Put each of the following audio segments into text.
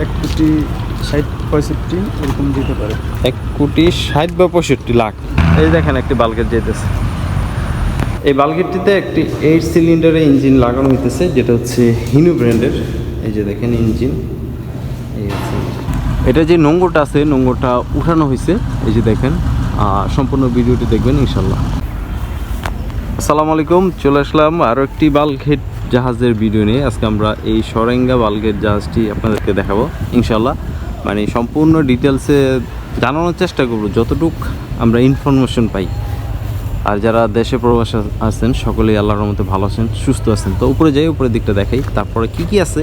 এক কোটি ষাট পঁয়ষট্টি এরকম দিতে পারে। এক কোটি ষাট বা পঁয়ষট্টি লাখ। এই দেখেন একটি বালগেট যেতেছে। এই বালগেটটিতে একটি এইট সিলিন্ডারের ইঞ্জিন লাগানো হইতেছে, যেটা হচ্ছে হিনু ব্র্যান্ডের। এই যে দেখেন ইঞ্জিন। এই এটা যে নোংরটা আছে নোংরটা উঠানো হয়েছে এই যে দেখেন। সম্পূর্ণ ভিডিওটি দেখবেন, ইনশাল্লাহ। আসসালামু আলাইকুম, চলে আসলাম আরও একটি বালঘেট জাহাজের ভিডিও নিয়ে আজকে আমরা এই সরেঙ্গা বালঘেট জাহাজটি আপনাদেরকে দেখাবো ইনশাল্লাহ মানে সম্পূর্ণ ডিটেলসে জানানোর চেষ্টা করব, যতটুক আমরা ইনফরমেশন পাই। আর যারা দেশে প্রবাসে আছেন, সকলেই আল্লাহর মধ্যে ভালো আছেন, সুস্থ আছেন। তো উপরে যাই, উপরের দিকটা দেখাই। তারপরে কি কি আছে?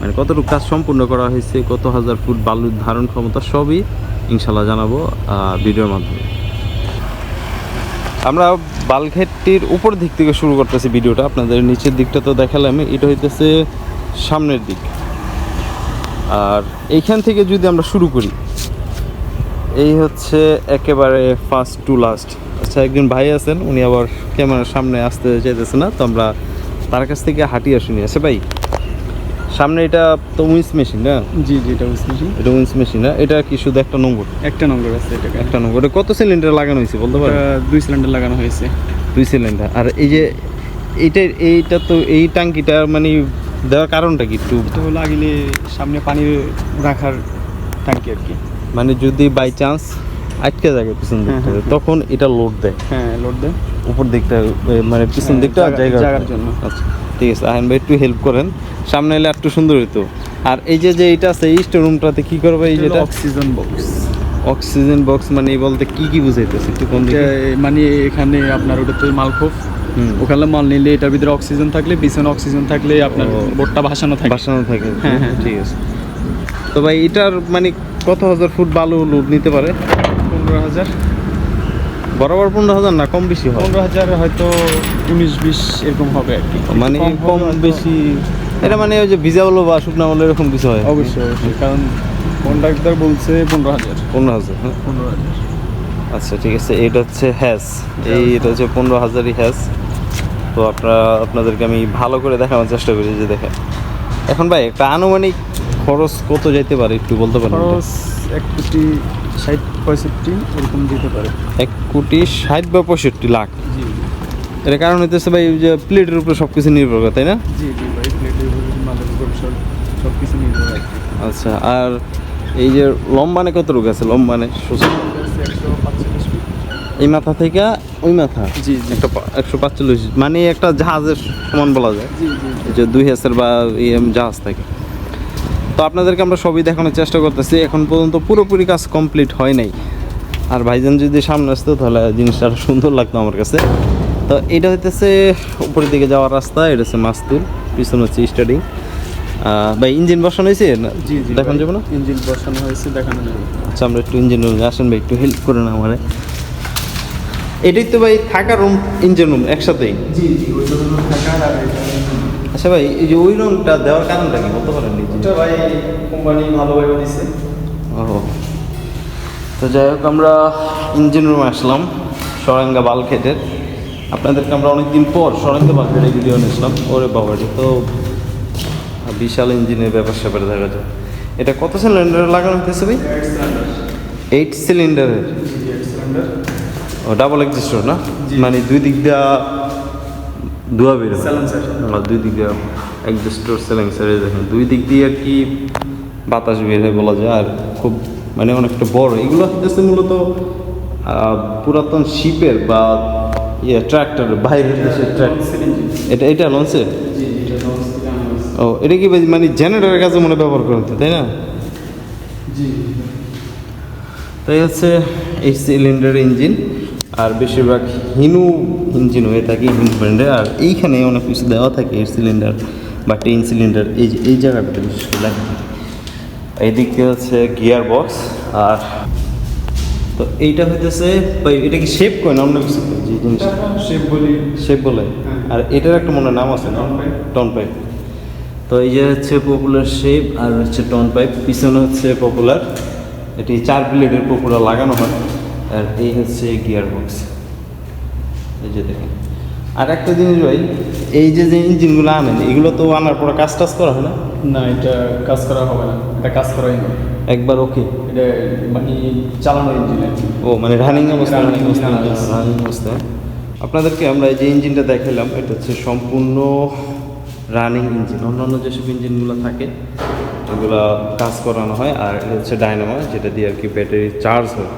মানে কতটুকু কাজ সম্পূর্ণ করা হয়েছে, কত হাজার ফুট বালুর ধারণ ক্ষমতা, সবই ইনশাল্লাহ জানাব ভিডিওর মাধ্যমে। আমরা বালঘেটটির উপর দিক থেকে শুরু করতেছি ভিডিওটা। আপনাদের নিচের দিকটা তো দেখালাম। এটা হইতেছে সামনের দিক। আর এইখান থেকে যদি আমরা শুরু করি, এই হচ্ছে একেবারে ফার্স্ট টু লাস্ট আচ্ছা একজন ভাই আছেন, উনি আবার ক্যামেরার সামনে আসতে চাইতেছে না, তো আমরা তার কাছ থেকে হাঁটিয়ে শুনি আছে ভাই? সামনে এটা তো উইন্স মেশিন না? জি জি এটা বুঝতে পারছি এটা উইন্স মেশিন না? এটা কি শুধু একটা নম্বর? একটা নম্বর আছে এটাকে। একটা নম্বর। এটা কত সিলিন্ডার লাগানো হয়েছে বলতে এটা দুই সিলিন্ডার লাগানো হয়েছে। দুই সিলিন্ডার আর এই যে এইটা এইটা তো এই ট্যাঙ্কিটা মানে দেওয়ার কারণটা কি একটু? এটা হলো আগিলে সামনে পানি রাখার ট্যাঙ্কি আর কি। মানে যদি বাই চান্স আটকে থাকে পিছন হ্যাঁ, দিকটা হ্যাঁ। তখন এটা লোড দেয়। হ্যাঁ লোড দেয়। উপর দিকটা মানে পিছন হ্যাঁ, দিকটা জায়গা- জায়গা জায়গার জন্য। আচ্ছা ঠিক আছে। আহেন ভাই একটু হেল্প করেন। সামনে এলে একটু সুন্দর হইতো। আর এই যে যে এটা আছে এই স্টোর রুমটাতে কি করবে? এই যেটা অক্সিজেন বক্স অক্সিজেন বক্স মানে বলতে কি কি বুঝাইতেছে একটু কোন মানে এখানে আপনার ওটাতে মালখোপ হুম। ওখানে মাল নিলে এটার ভিতরে অক্সিজেন থাকলে পিছনে অক্সিজেন থাকলে আপনার। বোটটা ভাসানো থাকে। ভাসানো থাকে। হ্যাঁ, হ্যাঁ। ঠিক আছে। তো ভাই এটার মানে কত হাজার ফুট বালু লোড নিতে পারে? পনেরো হাজার। বরাবর পনেরো হাজার না কম বেশি হয়? পনেরো হাজার হয়তো উনিশ বিশ এরকম হবে আর কি। মানে কম বেশি এটা মানে ওই যে ভিজা বলো বা শুকনা বলো এরকম কিছু হয়। অবশ্যই অবশ্যই কারণ কন্ট্রাক্টর বলছে পনেরো হাজার। পনেরো হাজার হ্যাঁ। পনেরো হাজার। আচ্ছা ঠিক আছে এটা হচ্ছে হ্যাস। এই এটা হচ্ছে পনেরো হাজারই হ্যাস। তো আপনারা আপনাদেরকে আমি ভালো করে দেখানোর চেষ্টা করি যে দেখেন। এখন ভাই একটা আনুমানিক খরচ কত যেতে পারে একটু বলতে পারেন খরচ এক কোটি ষাট পঁয়ষট্টি এরকম দিতে পারে। এক কোটি ষাট বা পঁয়ষট্টি লাখ। এর কারণ হইতেছে ভাই যে প্লেটের উপরে সব কিছু নির্ভর করে তাই না? জি জি ভাই প্লেটের উপর সব কিছু নির্ভর করে। আচ্ছা আর এই যে লম্বানে কত রোগ আছে? লম্বানে? ফিট। এই মাথা থেকে ওই মাথা? জি জি। একটা একশো পাঁচচল্লিশ মানে একটা জাহাজের সমান বলা যায়। জি জি এই যে দুই হাজার বা জাহাজ থাকে। তো আপনাদেরকে আমরা সবই দেখানোর চেষ্টা করতেছি এখন পর্যন্ত পুরোপুরি কাজ কমপ্লিট হয় নাই। আর ভাইজান যদি সামনে আসতো তাহলে জিনিসটা আরও সুন্দর লাগতো আমার কাছে। তো এটা হইতেছে উপরের দিকে যাওয়ার রাস্তা এটা হচ্ছে মাস্তুল পিছনে হচ্ছে স্টার্টিং ভাই ইঞ্জিন বসানো হয়েছে? না জি জি দেখান যাবে না? ইঞ্জিন বসানো হয়েছে দেখানো যাবে। আচ্ছা আমরা একটু ইঞ্জিন রুমে আসেন ভাই একটু হেল্প করেন আমারে। এটাই তো ভাই থাকার রুম ইঞ্জিন রুম একসাথেই জি জি ওই আর আচ্ছা ভাই এই যে ওই রুমটা দেওয়ার কারণটা কি? বলতে পারেন এটা ভাই কোম্পানি ভালোভাবে দিচ্ছে ও তো যাই হোক আমরা ইঞ্জিন রুমে আসলাম সরঙ্গা বালখেটের। আপনাদেরকে আমরা অনেকদিন পর সরঙ্গা বালখেটের ভিডিও নিয়েছিলাম ওরে বাবা এটা তো বিশাল ইঞ্জিনের ব্যাপার স্যাপার দেখা যায়। এটা কত সিলিন্ডার লাগানো হতেছে ভাই? এইট সিলিন্ডারের ও ডাবল এক্সিস্টর না? মানে দুই দিক দিয়া ধোয়া বের। দুই দিক দিয়ে এক্সিস্টর সিলেন্সারে দেখেন। দুই দিক দিয়ে আর কি বাতাস বের হয় বলা যায় আর খুব মানে অনেকটা বড়। এগুলো হচ্ছে মূলত পুরাতন শিপের বা ইয়ে ট্র্যাক্টরের বাইরের দেশের ট্র্যাক্টর এটা এটা লঞ্চের। ও এটা কি মানে জেনারেটরের কাছে মনে ব্যবহার করা হতো তাই না? তাই হচ্ছে এই সিলিন্ডার ইঞ্জিন আর বেশিরভাগ হিনু ইঞ্জিন হয়ে থাকে হিনু ব্র্যান্ডের আর এইখানে অনেক কিছু দেওয়া থাকে এই সিলিন্ডার বা টেন সিলিন্ডার এই এই জায়গাটাতে বিশেষ করে লাগে। এইদিকে হচ্ছে গিয়ার বক্স আর তো এইটা হইতেছে ভাই এটা কি শেপ কয়? না অন্য কিছু যে জিনিসটা। শেপ বলি। শেপ বলে? হ্যাঁ। আর এটার একটা মনে নাম আছে টন পাইপ তো এই যে হচ্ছে পপুলার শেপ আর হচ্ছে টন পাইপ পিছনে হচ্ছে পপুলার এটি চার প্লেটের পপুলার লাগানো হয়। আর এই হচ্ছে গিয়ার বক্স এই যে দেখেন। আর একটা জিনিস ভাই এই যে যে ইঞ্জিনগুলো আনেন এগুলো তো আনার পরে কাজ টাজ করা হয় না? না এটা কাজ করা হবে না। এটা কাজ করাই না একবার ওকে। এটা মানে চালানো ইঞ্জিন ও মানে রানিং অবস্থায় Running অবস্থায় রানিং অবস্থায় আপনাদেরকে আমরা এই যে ইঞ্জিনটা দেখালাম এটা হচ্ছে সম্পূর্ণ রানিং ইঞ্জিন অন্যান্য যেসব ইঞ্জিনগুলো থাকে ওগুলো কাজ করানো হয় আর এটা হচ্ছে ডায়নামো যেটা দিয়ে আর কি ব্যাটারি চার্জ হয়।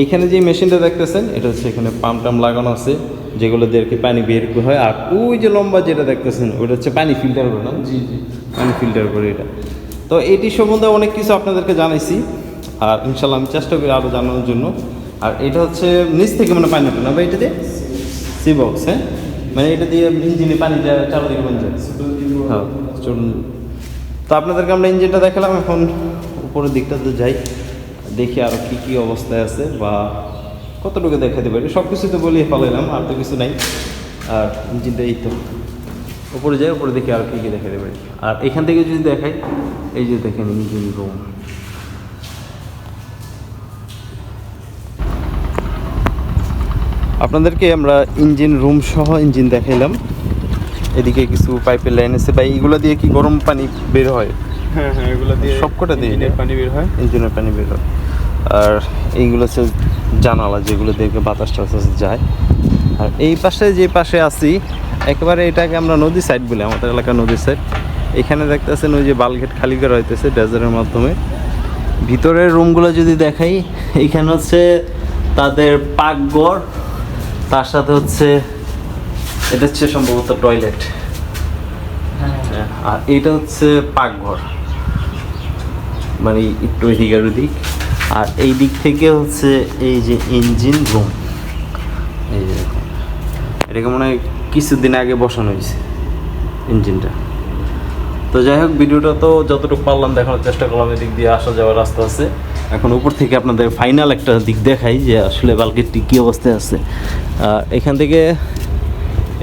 এইখানে যে মেশিনটা দেখতেছেন এটা হচ্ছে এখানে পাম্প টাম লাগানো আছে যেগুলো দিয়ে আর কি পানি বের হয়। আর ওই যে লম্বা যেটা দেখতেছেন ওটা হচ্ছে পানি ফিল্টার করে না? জি জি। পানি ফিল্টার করে এটা। তো এটি সম্বন্ধে অনেক কিছু আপনাদেরকে জানাইছি। আর ইনশাল্লাহ আমি চেষ্টা করি আরও জানানোর জন্য। আর এটা হচ্ছে নিচ থেকে মানে পানি না? বা এটা দিয়ে? সি বক্স হ্যাঁ? মানে এটা দিয়ে ইঞ্জিনে পানি যায়, চারদিকে বন্ধ হ্যাঁ চলুন। তো আপনাদেরকে আমরা ইঞ্জিনটা দেখালাম, এখন উপরের দিকটাতে যাই। দেখি আরও কী কী অবস্থায় আছে বা কতটুকু দেখাতে পারি সব কিছু তো বলিয়ে ফেলাইলাম, আর তো কিছু নাই। আর ইঞ্জিনটা এই তো। উপরে যাই উপরে দেখি আর কী কী দেখাতে পারি আর এখান থেকে যদি দেখাই এই যে দেখেন ইঞ্জিন রুম। আপনাদেরকে আমরা ইঞ্জিন রুম সহ ইঞ্জিন দেখাইলাম। এদিকে কিছু পাইপের লাইন আছে। বা এইগুলো দিয়ে কি গরম পানি বের হয়? হ্যাঁ হ্যাঁ এগুলো দিয়ে সবকটা দিয়ে? পানি বের হয়। ইঞ্জিনের পানি বের হয়। আর এইগুলো হচ্ছে জানালা যেগুলো দেখে বাতাস টাতাস যায়। আর এই পাশে যে পাশে আছি একেবারে এটাকে আমরা নদী সাইড বলি আমাদের এলাকা নদীর সাইড এখানে দেখতেছেন ওই যে বালঘেট খালি করা হইতেছে ডেজারের মাধ্যমে। ভিতরের রুমগুলো যদি দেখাই এইখানে হচ্ছে তাদের পাকঘর তার সাথে হচ্ছে এটা হচ্ছে সম্ভবত টয়লেট আর এটা হচ্ছে পাকঘর। মানে একটু এদিক আর ওদিক। আর এই দিক থেকে হচ্ছে এই যে ইঞ্জিন রুম এই যে এটাকে মনে হয় কিছুদিন আগে বসানো হয়েছে ইঞ্জিনটা। তো যাই হোক ভিডিওটা তো যতটুকু পারলাম দেখানোর চেষ্টা করলাম এদিক দিয়ে আসা যাওয়ার রাস্তা আছে। এখন উপর থেকে আপনাদের ফাইনাল একটা দিক দেখাই যে আসলে বালকেটটি কী অবস্থায় আছে। আর এখান থেকে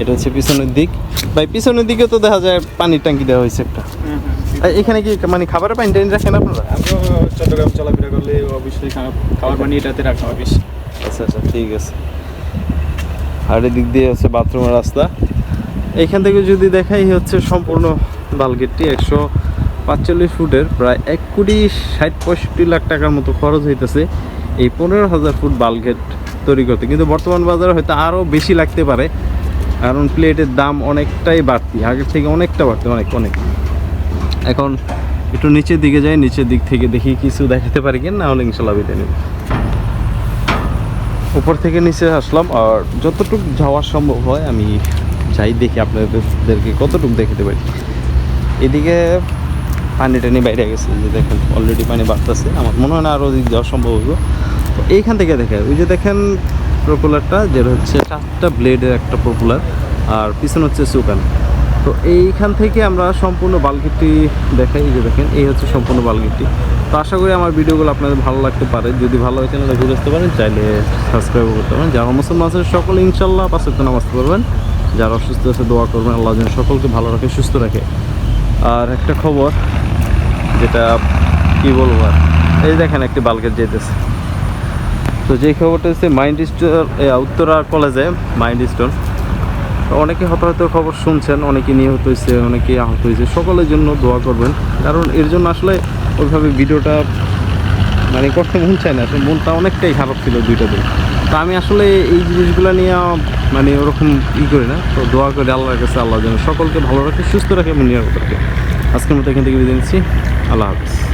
এটা হচ্ছে পিছনের দিক। ভাই পিছনের দিকে তো দেখা যায় পানির ট্যাঙ্কি দেওয়া হয়েছে একটা। এখানে কি মানে খাবারের পানি টানি রাখেন আপনারা? চট্টগ্রাম চলাফেরা করলে অবশ্যই খাবার পানি এটাতে রাখা বেশি আচ্ছা আচ্ছা ঠিক আছে। আর এদিক দিয়ে হচ্ছে বাথরুমের রাস্তা। এইখান থেকে যদি দেখাই হচ্ছে সম্পূর্ণ বালগেটটি একশো পাঁচচল্লিশ ফুটের, প্রায় এক কোটি ষাট পঁয়ষট্টি লাখ টাকার মতো খরচ হইতেছে এই পনেরো হাজার ফুট বালগেট তৈরি করতে। কিন্তু বর্তমান বাজারে হয়তো আরও বেশি লাগতে পারে, কারণ প্লেটের দাম অনেকটাই বাড়তি, আগের থেকে অনেকটা বাড়তি, অনেক অনেক। এখন একটু নিচের দিকে যাই, নিচের দিক থেকে দেখি কিছু দেখাতে পারি কি না হলে ইনশাল্লাহ বিদায় নেব। উপর থেকে নিচে আসলাম আর যতটুকু যাওয়া সম্ভব হয় আমি যাই দেখি আপনাদেরকে কতটুকু দেখাতে পারি। এদিকে পানি টানি বাইরে গেছে যে দেখেন অলরেডি পানি বাড়তেছে। আমার মনে হয় না আরও দিক যাওয়া সম্ভব হইব। তো এইখান থেকে দেখেন, ওই যে দেখেন প্রপুলারটা যেটা হচ্ছে চারটা ব্লেডের একটা প্রপুলার আর পিছনে হচ্ছে সুকান। তো এইখান থেকে আমরা সম্পূর্ণ বালগিটি দেখাই যে দেখেন, এই হচ্ছে সম্পূর্ণ বালগিটি। তো আশা করি আমার ভিডিওগুলো আপনাদের ভালো লাগতে পারে। যদি ভালো হয় চ্যানেলে ঘুরে আসতে পারেন, চাইলে সাবস্ক্রাইব করতে পারেন। যারা মুসলমান আছে সকলে ইনশাল্লাহ পাশে তো নামাজ পারবেন যারা অসুস্থ আছে, দোয়া করবেন। আল্লাহ যেন সকলকে ভালো রাখে, সুস্থ রাখে। আর একটা খবর, যেটা কি বলব আর? এই দেখেন একটি বালগেট যেতেছে। তো যে খবরটা হচ্ছে মাইন্ড স্টোর উত্তরা কলেজে মাইন্ড স্টোর অনেকে হতাহত খবর শুনছেন, অনেকে নিহত হয়েছে, অনেকে আহত হয়েছে, সকলের জন্য দোয়া করবেন। কারণ এর জন্য আসলে ওইভাবে ভিডিওটা মানে করতে মন চায় না, আসলে মনটা অনেকটাই খারাপ ছিল দুইটা দিন। তো আমি আসলে এই জিনিসগুলো নিয়ে মানে ওরকম ই করি না, তো দোয়া করে আল্লাহর কাছে, আল্লাহ যেন সকলকে ভালো রাখে, সুস্থ রাখে এবং নিরাপদ রাখে। আজকের মতো এখান থেকে বিদায় নিচ্ছি। আল্লাহ হাফিজ।